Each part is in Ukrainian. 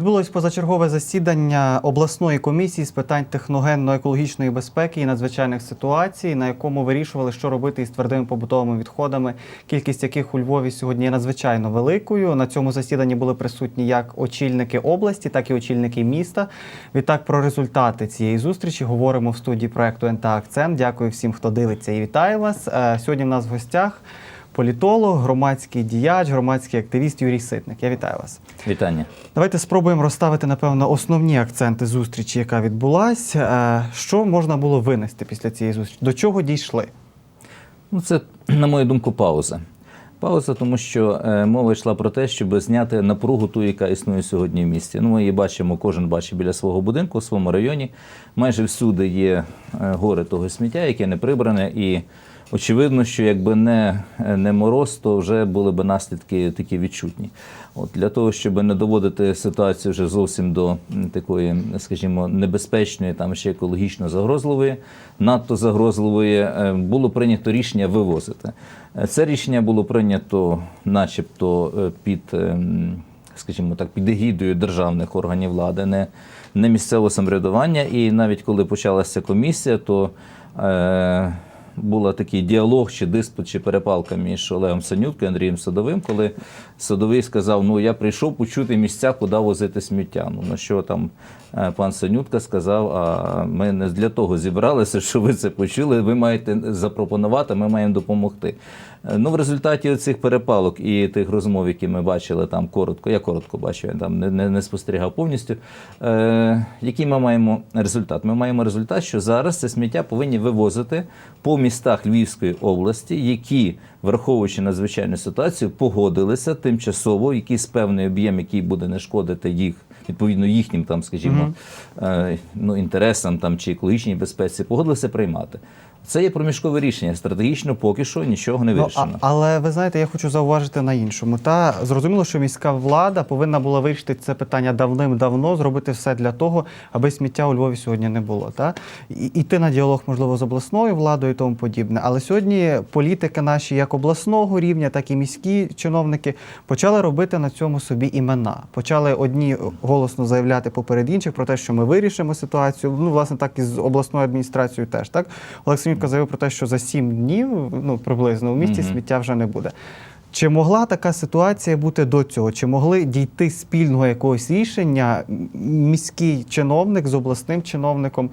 Відбулось позачергове засідання обласної комісії з питань техногенно-екологічної безпеки і надзвичайних ситуацій, на якому вирішували, що робити із твердими побутовими відходами, кількість яких у Львові сьогодні є надзвичайно великою. На цьому засіданні були присутні як очільники області, так і очільники міста. Відтак про результати цієї зустрічі говоримо в студії проекту НТА Акцент. Дякую всім, хто дивиться і вітаю вас. Е, Сьогодні в нас в гостях політолог, громадський діяч, громадський активіст Юрій Ситник. Я вітаю вас. Вітання. Давайте спробуємо розставити, напевно, основні акценти зустрічі, яка відбулася. Е, Що можна було винести після цієї зустрічі? До чого дійшли? Ну, це, на мою думку, пауза. Пауза, тому що е, мова йшла про те, щоб зняти напругу ту, яка існує сьогодні в місті. Ну, ми її бачимо, кожен бачить біля свого будинку, у своєму районі. Майже всюди є е, гори того сміття, яке не прибране. І очевидно, що якби не, не мороз, то вже були б наслідки такі відчутні. От для того, щоб не доводити ситуацію вже зовсім до такої, скажімо, небезпечної, там ще екологічно загрозливої, надто загрозливої, е, було прийнято рішення вивозити. Е, Це рішення було прийнято, начебто, е, під, скажімо так, під егідою державних органів влади, не, не місцевого самоврядування. І навіть коли почалася комісія, то був такий діалог чи диспут, чи перепалка між Олегом Санюткою і Андрієм Садовим, коли Садовий сказав: Ну, я прийшов почути місця, куди возити сміття. Ну, на що там е, пан Санютка сказав: А ми не для того зібралися, що ви це почули. Ви маєте запропонувати, ми маємо допомогти. Е, Ну, в результаті цих перепалок і тих розмов, які ми бачили там коротко, я коротко бачив, я там не, не, не спостерігав повністю. Е, який ми маємо результат? Ми маємо результат, що зараз це сміття повинні вивозити по містах Львівської області, які, враховуючи надзвичайну ситуацію, погодилися тимчасово, якийсь певний об'єм, який буде не шкодити їх. Відповідно, їхнім там, скажімо, е, ну, інтересам там чи екологічній безпеці, погодилися приймати. Це є проміжкове рішення. Стратегічно поки що нічого не Ну, а, але ви знаєте, я хочу зауважити на іншому. Та зрозуміло, що міська влада повинна була вирішити це питання давним-давно, зробити все для того, аби сміття у Львові сьогодні не було. Та І- іти на діалог, можливо, з обласною владою і тому подібне. Але сьогодні політики наші, як обласного рівня, так і міські чиновники, почали робити на цьому собі імена. Почали одні голосно заявляти поперед інших про те, що ми вирішимо ситуацію. Ну, власне, так і з обласною адміністрацією теж так. Олег Семенюка заявив про те, що за сім днів, ну приблизно у місті Мгм. сміття вже не буде. Чи могла така ситуація бути до цього? Чи могли дійти спільного якогось рішення міський чиновник з обласним чиновником,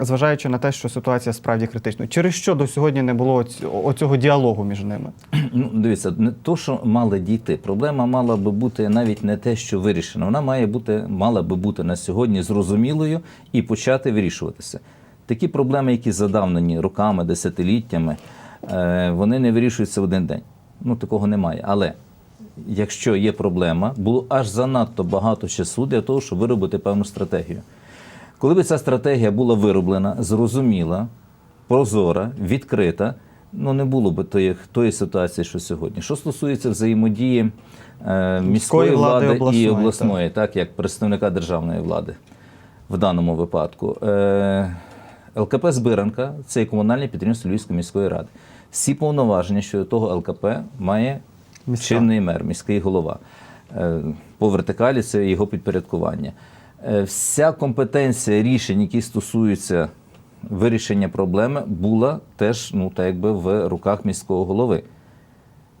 зважаючи на те, що ситуація справді критична? Через що до сьогодні не було оцього діалогу між ними? Ну, дивіться, не то, що мали дійти. Проблема мала би бути навіть не те, що вирішена. Вона має бути, мала би бути на сьогодні зрозумілою і почати вирішуватися. Такі проблеми, які задавнені роками, десятиліттями, е, вони не вирішуються в один день. Ну, такого немає. Але якщо є проблема, було аж занадто багато часу для того, щоб виробити певну стратегію. Коли б ця стратегія була вироблена, зрозуміла, прозора, відкрита, ну не було б тої, тої ситуації, що сьогодні. Що стосується взаємодії е, міської влади влади, обласної, і обласної, так. як представника державної влади в даному випадку. Е, ЛКП Збиранка це комунальне підприємство Львівської міської ради. Всі повноваження щодо того ЛКП має Міська. чинний мер, міський голова. Е, По вертикалі це його підпорядкування. Е, Вся компетенція рішень, які стосуються вирішення проблеми, була теж ну, так якби в руках міського голови.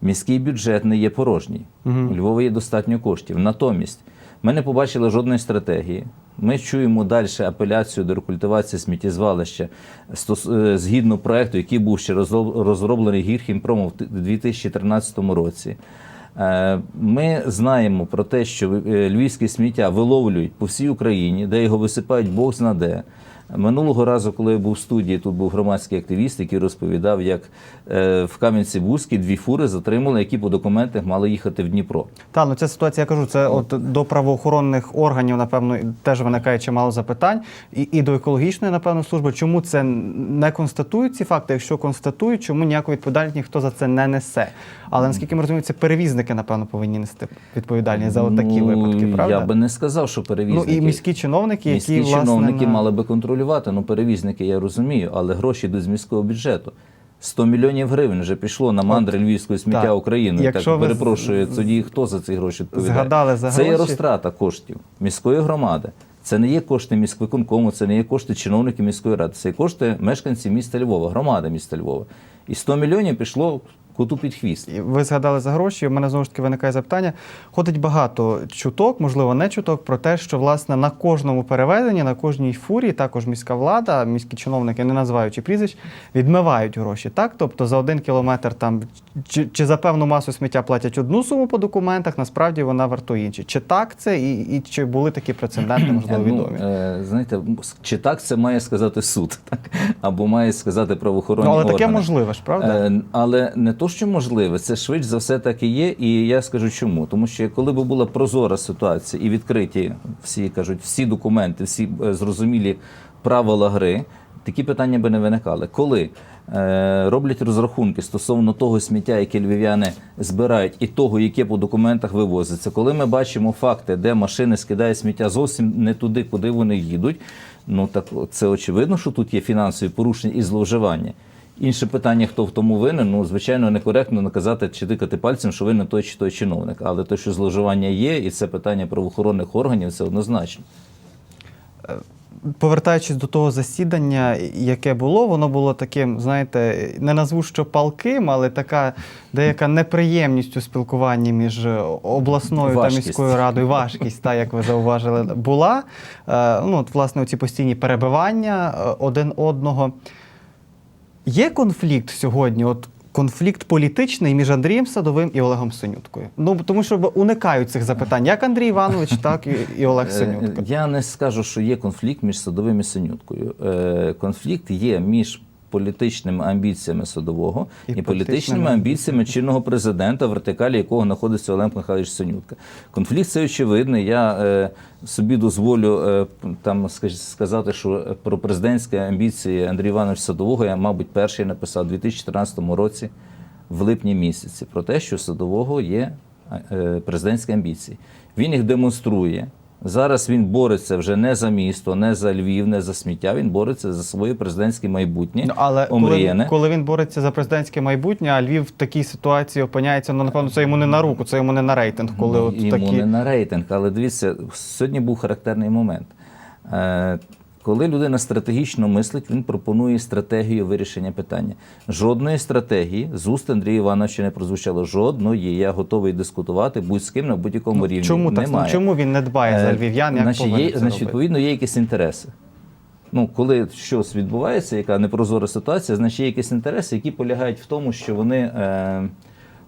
Міський бюджет не є порожній. У Львова є достатньо коштів. Натомість ми не побачили жодної стратегії. Ми чуємо далі апеляцію до рекультивації сміттєзвалища е, згідно проекту, який був ще розроб- розроблений Гірхімпромом в т- 2013 році. Е, Ми знаємо про те, що е, львівське сміття виловлюють по всій Україні, де його висипають Бог зна де. Минулого разу, коли я був в студії, тут був громадський активіст, який розповідав, як е, в Кам'янці-Бузькій дві фури затримали, які по документах мали їхати в Дніпро. Та ну ця ситуація, я кажу, це от до правоохоронних органів, напевно, теж виникає чимало запитань, і, і до екологічної, напевно, служби. Чому це не констатують ці факти? Якщо констатують, чому ніякої відповідальності ніхто за це не несе? Але наскільки ми розуміємо, це перевізники, напевно, повинні нести відповідальність за такі Ну, випадки, правда? Я би не сказав, що ну і міські чиновники, Міські які власне, чиновники мали би контролювати. Ну, перевізники, я розумію, але гроші йдуть з міського бюджету. 100 мільйонів гривень вже пішло на мандри львівської сміття так. України. Якщо так перепрошую, тоді хто за ці гроші відповідає? Згадали за Це є розтрата коштів міської громади. Це не є кошти міськвиконкому, це не є кошти чиновників міської ради, це є кошти мешканців міста Львова, громади міста Львова. І 100 мільйонів пішло коту під хвіст. Ви згадали за гроші. У мене знову ж таки виникає запитання. Ходить багато чуток, можливо, не чуток, про те, що власне на кожному перевезенні, на кожній фурі, також міська влада, міські чиновники, не називаючи прізвищ, відмивають гроші. Так, тобто за один кілометр там чи, чи за певну масу сміття платять одну суму по документах, насправді вона вартує інші. Чи так це і, і чи були такі прецеденти, можливо, Ну, е, знаєте, чи так це має сказати суд, так? або має сказати правоохоронні Ну, але таке органи. можливо ж, правда? Е, Але не то, що можливе, це швидше за все так і є. І я скажу чому. Тому що коли б була прозора ситуація і відкриті всі кажуть, всі документи, всі е, зрозумілі правила гри, такі питання би не виникали. Коли е, роблять розрахунки стосовно того сміття, яке львів'яни збирають, і того, яке по документах вивозиться, коли ми бачимо факти, де машини скидають сміття зовсім не туди, куди вони їдуть. Ну так це очевидно, що тут є фінансові порушення і зловживання. Інше питання, хто в тому винен, ну звичайно, некоректно наказати чи тикати пальцем, що винен той чи той чиновник. Але те, що зловживання є, і це питання правоохоронних органів, це однозначно. Повертаючись до того засідання, яке було, воно було таким, знаєте, не назву що палким, але така деяка неприємність у спілкуванні між обласною Важкість. та міською радою, важкість, та як ви зауважили, була. Е, Ну, от, власне, ці постійні перебивання е, один одного. Є конфлікт сьогодні? От конфлікт політичний між Андрієм Садовим і Олегом Синюткою. Ну тому що уникають цих запитань, як Андрій Іванович, так і, Олег. Е, Я не скажу, що є конфлікт між садовим і синюткою. Е, Конфлікт є між політичними амбіціями садового І і, політичними амбіціями чинного президента, в вертикалі якого знаходиться Олег Михайлович Синютка. Конфлікт це очевидний. Я е, собі дозволю е, там скаж- сказати, що про президентські амбіції Андрія Івановича Садового я, мабуть, перший написав у 2014 році в липні місяці про те, що садового є е, президентські амбіції. Він їх демонструє. Зараз він бореться вже не за місто, не за Львів, не за сміття. Він бореться за своє президентське майбутнє. Ну, але коли, коли він бореться за президентське майбутнє, а Львів в такій ситуації опиняється, ну напевно, це йому не на руку, це йому не на рейтинг. Коли Ну, от йому такі не на рейтинг, але дивіться, сьогодні був характерний момент. Коли людина стратегічно мислить, він пропонує стратегію вирішення питання. Жодної стратегії з уст Андрія Івановича не прозвучало. Жодної. Я готовий дискутувати будь з ким на будь-якому рівні. Ну, чому так чому він не дбає за Е, львів'ян? Як значить, є, це значить, відповідно, є якісь інтереси. Ну, коли щось відбувається, яка непрозора ситуація, значить є якісь інтереси, які полягають в тому, що вони, е,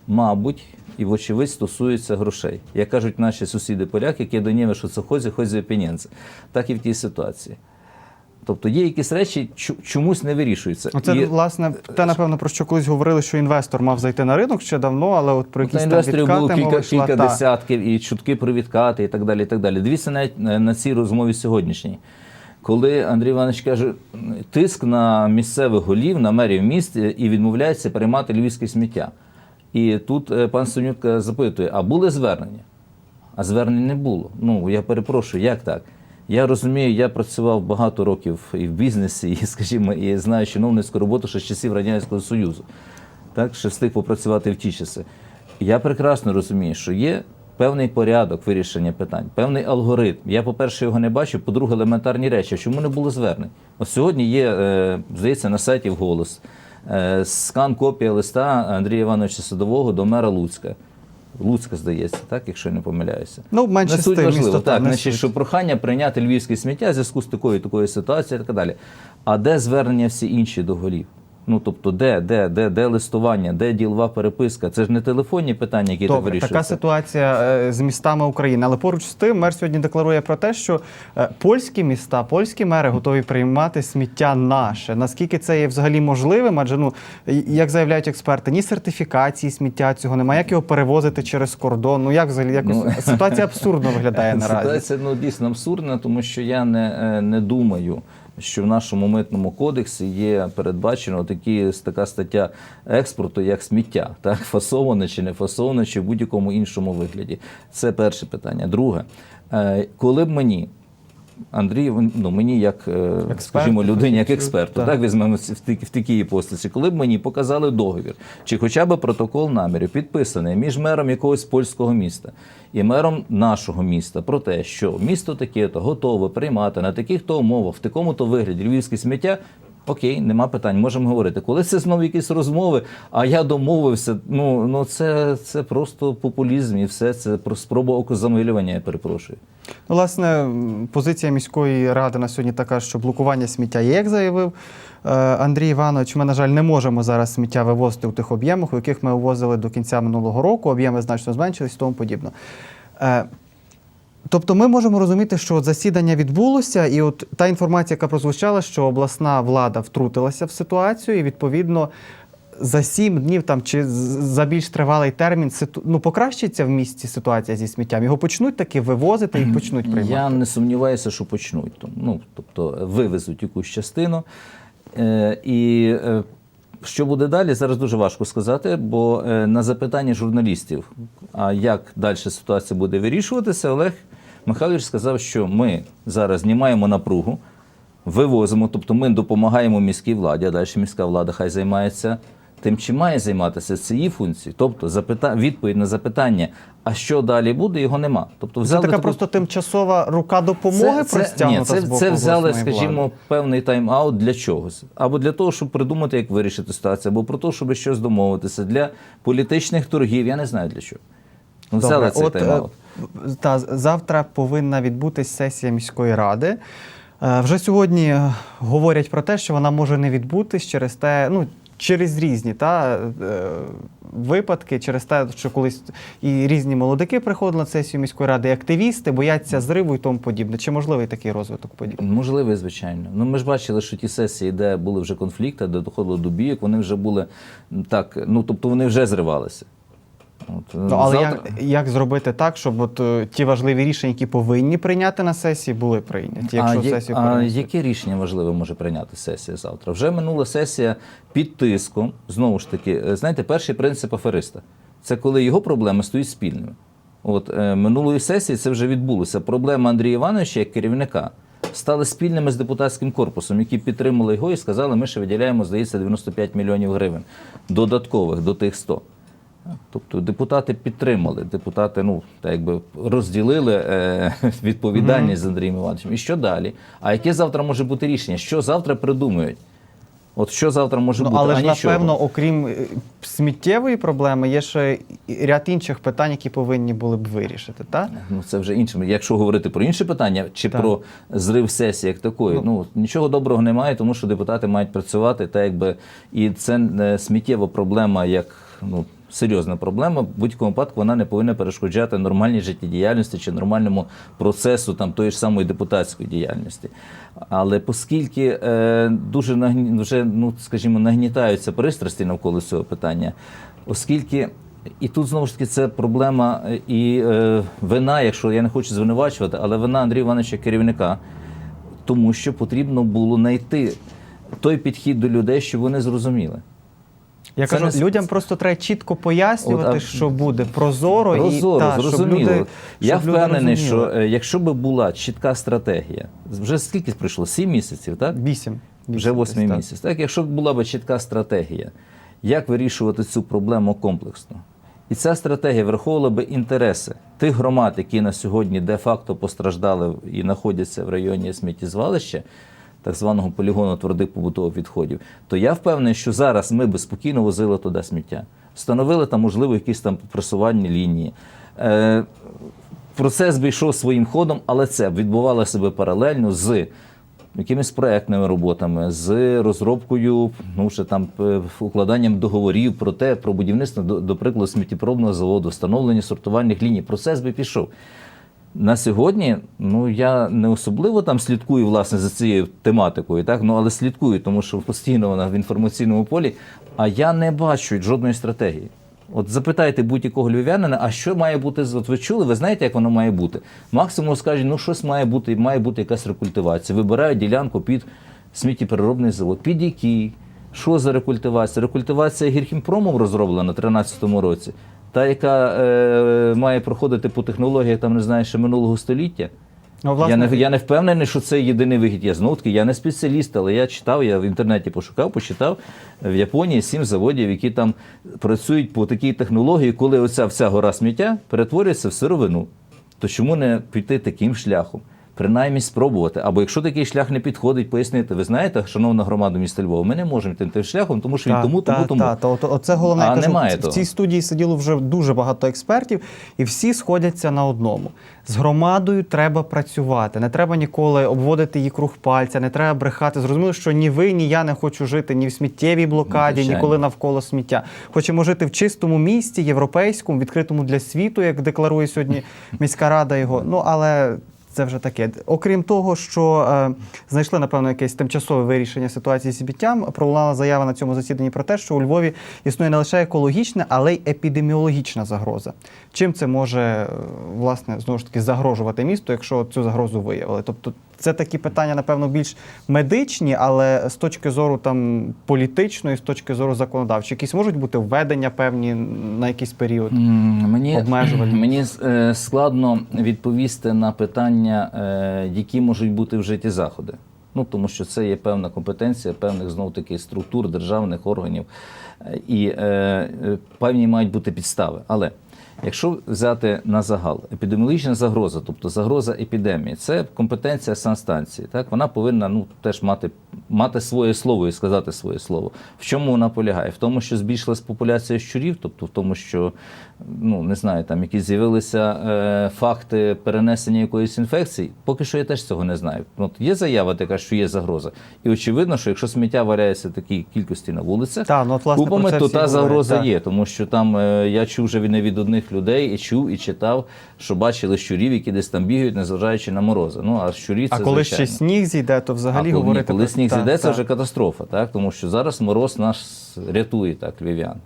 мабуть, і вочевидь стосуються грошей. Як кажуть наші сусіди поляки, які до нього, що це хозі, хозі пенінці. Так і в тій ситуації. Тобто є якісь речі, чомусь не вирішуються. Оце, І- власне, те, напевно, про що колись говорили, що інвестор мав зайти на ринок ще давно, але от про Ну, Та якісь там інвесторів було кілька, кілька та. десятків, і чутки про відкати, і так далі. І так далі. Дивіться навіть на цій розмові сьогоднішній. Коли Андрій Іванович каже, тиск на місцевих голів, на мерів міст е, і відмовляється приймати львівське сміття. І тут е, пан Сонютка запитує: а були звернення? А звернень не було. Ну я перепрошую, як так? Я розумію, я працював багато років і в бізнесі, і, скажімо, і знаю чиновницьку роботу ще з часів Радянського Союзу. Так, ще встиг попрацювати в ті часи. Я прекрасно розумію, що є певний порядок вирішення питань, певний алгоритм. Я, по-перше, його не бачу, по-друге, елементарні речі. Чому не було звернень? От сьогодні є, е, здається, на сайті вголос е, скан копія листа Андрія Івановича Садового до мера Луцька. Луцька, здається, так, якщо не помиляюся. Ну, менше суть важливо. місто Так, значить, що прохання прийняти львівське сміття в зв'язку з такою такою ситуацією і так далі. А де звернення всі інші до голів? Ну тобто, де, де, де, де листування, де ділова переписка? Це ж не телефонні питання, які так Добре, вирішуються. така ситуація е, з містами України. Але поруч з тим, мер сьогодні декларує про те, що е, польські міста, польські мери готові приймати сміття наше. Наскільки це є взагалі можливим? Адже ну як заявляють експерти, ні сертифікації сміття цього немає. Як його перевозити через кордон? Ну як взагалі якось Ну, ситуація абсурдно виглядає наразі. Ситуація ну, дійсно абсурдна, тому що я не, е, не думаю, що в нашому митному кодексі є передбачено такі, така стаття експорту, як сміття, так, фасоване чи не фасоване, чи в будь-якому іншому вигляді. Це перше питання. Друге, е, коли б мені Андрій, ну мені як, Експерт, скажімо, людині, як експерту, Так. так, візьмемо в такі- в такій постаті. Коли б мені показали договір, чи хоча б протокол намірів, підписаний між мером якогось польського міста і мером нашого міста про те, що місто таке-то готове приймати на таких-то умовах, в такому-то вигляді львівське сміття. Окей, нема питань, можемо говорити. Коли це знову якісь розмови, а я домовився, ну, ну це, це просто популізм і все, це про спроба окозамилювання, я перепрошую. Ну, власне, позиція міської ради на сьогодні така, що блокування сміття є, як заявив е, Андрій Іванович. Ми, на жаль, не можемо зараз сміття вивозити у тих об'ємах, у яких ми вивозили до кінця минулого року. Об'єми значно зменшились і тому подібне. Тобто ми можемо розуміти, що засідання відбулося, і от та інформація, яка прозвучала, що обласна влада втрутилася в ситуацію, і відповідно за сім днів там чи за більш тривалий термін ситу... ну, покращиться в місті ситуація зі сміттям. Його почнуть таки вивозити і почнуть приймати. Я не сумніваюся, що почнуть. Ну, тобто вивезуть якусь частину. Е, і е, що буде далі, зараз дуже важко сказати, бо е, на запитання журналістів, а як далі ситуація буде вирішуватися, Олег Михайлович сказав, що ми зараз знімаємо напругу, вивозимо, тобто ми допомагаємо міській владі, а далі міська влада хай займається тим, чим має займатися, це її функції. Тобто запита... відповідь на запитання, а що далі буде, його нема. Тобто Це така таку- просто тимчасова рука допомоги простягнута ні, це, з боку це взяли, скажімо, влади. певний тайм-аут для чогось. Або для того, щоб придумати, як вирішити ситуацію, або про те, щоб щось домовитися, для політичних торгів. Я не знаю для чого. Ну, взяли цей от, е, тайм-аут. Та, завтра повинна відбутись сесія міської ради. Е, Вже сьогодні е, говорять про те, що вона може не відбутись через те, ну, через різні та, е, випадки, через те, що колись і різні молодики приходили на сесію міської ради, і активісти бояться зриву і тому подібне. Чи можливий такий розвиток подій? Можливо, звичайно. Ну ми ж бачили, що ті сесії, де були вже конфлікти, де доходило до бійок, вони вже були так, ну тобто вони вже зривалися. От, Ну, але завтра- як, як зробити так, щоб от, е, ті важливі рішення, які повинні прийняти на сесії, були прийняті? Якщо а, сесію а перенесуть? яке рішення важливе може прийняти сесія завтра? Вже минула сесія під тиском. Знову ж таки, е, знаєте, перший принцип афериста це коли його проблеми стають спільними. От е, минулої сесії це вже відбулося. Проблема Андрія Івановича як керівника стали спільними з депутатським корпусом, які підтримали його і сказали, ми ще виділяємо, здається, 95 мільйонів гривень додаткових до тих 100. Тобто депутати підтримали, депутати ну так якби розділили е, відповідальність з Андрієм Івановичем. І що далі? А яке завтра може бути рішення? Що завтра придумають? От що завтра може Ну, бути? але а ж, нічого. напевно, окрім е, сміттєвої проблеми, є ще ряд інших питань, які повинні були б вирішити, так? Ну, це вже інше. Якщо говорити про інше питання, чи Так. про зрив сесії як такої, ну, нічого доброго немає, тому що депутати мають працювати, та якби і це не сміттєва проблема, як ну. Серйозна проблема, в будь-якому випадку вона не повинна перешкоджати нормальній життєдіяльності чи нормальному процесу там тої ж самої депутатської діяльності. Але оскільки е, дуже вже, ну скажімо, нагнітаються пристрасті навколо цього питання, оскільки і тут знову ж таки це проблема е, і е, вина, якщо я не хочу звинувачувати, але вина Андрія Івановича керівника, тому що потрібно було знайти той підхід до людей, щоб вони зрозуміли. Я Це кажу, не людям просто треба чітко пояснювати, От, а- що буде прозоро, Прозоро, і та, щоб зрозуміло. люди, Я щоб люди впевнений, що е, якщо би була чітка стратегія, вже скільки пройшло? Сім місяців, так? вісім. Вже восьмий місяць. Так, якщо б була б чітка стратегія, як вирішувати цю проблему комплексно? І ця стратегія враховувала б інтереси тих громад, які на сьогодні де-факто постраждали і знаходяться в районі сміттєзвалища, так званого полігону твердих побутових відходів, то я впевнений, що зараз ми би спокійно возили туди сміття, встановили там, можливо, якісь там пресувальні лінії. Е, процес би йшов своїм ходом, але це відбувалося би паралельно з якимись проектними роботами, з розробкою, ну ще там е, укладанням договорів про те, про будівництво, до, до прикладу, сміттєпробного заводу, встановлення сортувальних ліній. Процес би пішов. На сьогодні, ну я не особливо там слідкую власне за цією тематикою, так ну але слідкую, тому що постійно вона в інформаційному полі. А я не бачу жодної стратегії. От запитайте будь-якого львів'янина, а що має бути? От ви чули, ви знаєте, як воно має бути? Максимум скажуть, ну щось має бути, має бути якась рекультивація. Вибирають ділянку під сміттєпереробний завод. Під який? Що за рекультивація? Рекультивація гірхімпромом розроблена в 2013 році, та, яка е, має проходити по технологіях, там не знаю, ще минулого століття. Ну, власне, Я не, я не впевнений, що це єдиний вихід. Я знову таки, я не спеціаліст, але я читав, я в інтернеті пошукав, почитав в Японії сім заводів, які там працюють по такій технології, коли оця вся гора сміття перетворюється в сировину. То чому не піти таким шляхом? Принаймні спробувати. Або якщо такий шлях не підходить, пояснити. Ви знаєте, шановна громада міста Львова, ми не можемо йти тим шляхом, тому що він тому, тому, тому. Та, та, оце головне, я кажу, в того. цій студії сиділо вже дуже багато експертів, і всі сходяться на одному. З громадою треба працювати. Не треба ніколи обводити її круг пальця, не треба брехати. Зрозуміло, що ні ви, ні я не хочу жити ні в сміттєвій блокаді, ніколи навколо сміття. Хочемо жити в чистому місті, європейському, відкритому для світу, як декларує сьогодні міська рада його. Ну але. Це вже таке. Окрім того, що е, знайшли, напевно, якесь тимчасове вирішення ситуації з сміттям, пролунала заява на цьому засіданні про те, що у Львові існує не лише екологічна, але й епідеміологічна загроза. Чим це може е, власне знову ж таки загрожувати місту, якщо цю загрозу виявили? Тобто, це такі питання, напевно, більш медичні, але з точки зору там політичної, з точки зору законодавчої, якісь можуть бути введення певні на якийсь період. Мені, Обмежувальні. мені е, складно відповісти на питання, е, які можуть бути вжиті заходи. Ну, тому що це є певна компетенція певних знов таки структур, державних органів, Е, і е, певні мають бути підстави. Але якщо взяти на загал, епідеміологічна загроза, тобто загроза епідемії, це компетенція санстанції. Так? Вона повинна ну, теж мати, мати своє слово і сказати своє слово. В чому вона полягає? В тому, що збільшилась популяція щурів, тобто в тому, що ну не знаю, там якісь з'явилися е, факти перенесення якоїсь інфекції. Поки що я теж цього не знаю. От є заява така, що є загроза. І очевидно, що якщо сміття валяється в такій кількості на вулицях, Та, ну, от, власне, купами, то та говорять, загроза так. є, тому що там е, я чув вже не від одних людей і чув, і читав, що бачили щурів, які десь там бігають, незважаючи на морози. Ну а щурі це А коли звичайно. ще сніг зійде, то взагалі а коли, говорити коли про- сніг та, зійде, це та. вже катастрофа, так? тому що зараз мороз нас рятує так, львів'ян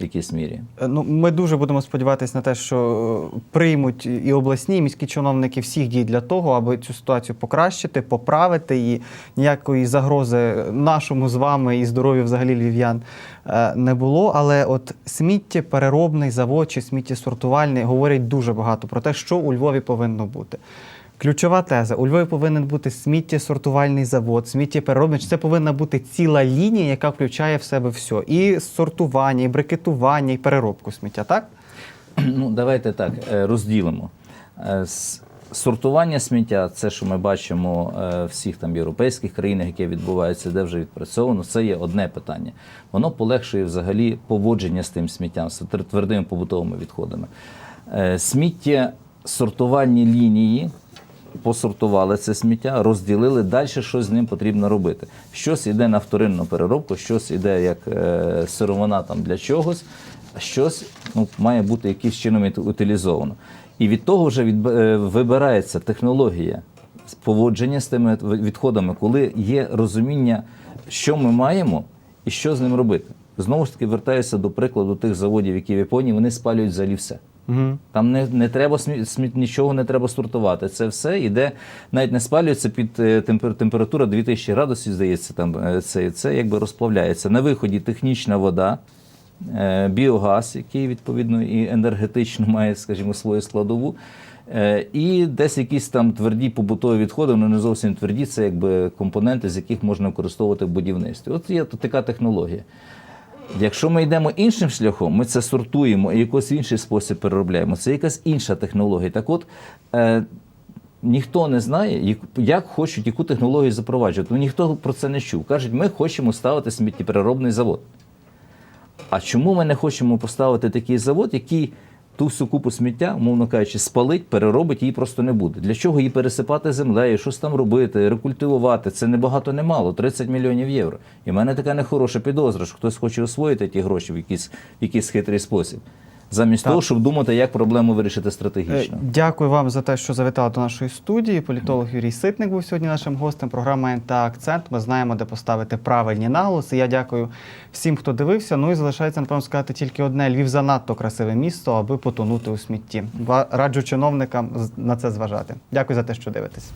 в якійсь мірі. Ну, ми дуже будемо сподіватися на те, що е, приймуть і обласні, і міські чиновники всіх дій для того, аби цю ситуацію покращити, поправити її. Ніякої загрози нашому з вами і здоров'ю взагалі львів'ян е, не було. Але от сміттєпереробний завод чи сміттєсортувальний говорять дуже багато про те, що у Львові повинно бути. Ключова теза: у Львові повинен бути сміттєсортувальний завод, сміттєпереробний. Це повинна бути ціла лінія, яка включає в себе все: і сортування, і брикетування, і переробку сміття. Так Ну, давайте так е, розділимо. Е, Сортування сміття, це, що ми бачимо е, в всіх там європейських країнах, яке відбувається, де вже відпрацьовано, це є одне питання. Воно полегшує взагалі поводження з тим сміттям, з твердими побутовими відходами. Е, Сміття сортувальні лінії посортували це сміття, розділили, далі що з ним потрібно робити. Щось йде на вторинну переробку, щось йде як е, сировина там для чогось, а щось ну, має бути якимось чином ут- утилізовано. І від того вже від, вибирається технологія поводження з тими відходами, коли є розуміння, що ми маємо і що з ним робити. Знову ж таки, вертаюся до прикладу тих заводів, які в Японії вони спалюють взагалі все. Угу. Там не, не треба смі, смі, нічого не треба сортувати. Це все іде, навіть не спалюється під е, темпер, температура 2000 градусів, здається, там е, це, це якби розплавляється. На виході технічна вода, е, біогаз, який відповідно і енергетично має, скажімо, свою складову. І десь якісь там тверді побутові відходи, вони не зовсім тверді, це якби компоненти, з яких можна використовувати в будівництві. От є така технологія. Якщо ми йдемо іншим шляхом, ми це сортуємо і якось в інший спосіб переробляємо. Це якась інша технологія. Так от е, ніхто не знає, як, хочуть яку технологію запроваджувати. Ну, ніхто про це не чув. Кажуть, ми хочемо ставити сміттєпереробний завод. А чому ми не хочемо поставити такий завод, який ту всю купу сміття, умовно кажучи, спалить, переробить, її просто не буде. Для чого її пересипати землею, щось там робити, рекультивувати? Це не багато, не мало, 30 мільйонів євро. І в мене така нехороша підозра, що хтось хоче освоїти ті гроші в якийсь, в якийсь хитрий спосіб. Замість Так. того, щоб думати, як проблему вирішити Е, стратегічно. Дякую вам за те, що завітали до нашої студії. Політолог Юрій Ситник був сьогодні нашим гостем. Програма «НТА Акцент. Ми знаємо, де поставити правильні наголоси. Я дякую всім, хто дивився. Ну і залишається, напевно, сказати тільки одне: Львів занадто красиве місто, аби потонути у смітті. Раджу чиновникам на це зважати. Дякую за те, що дивитесь.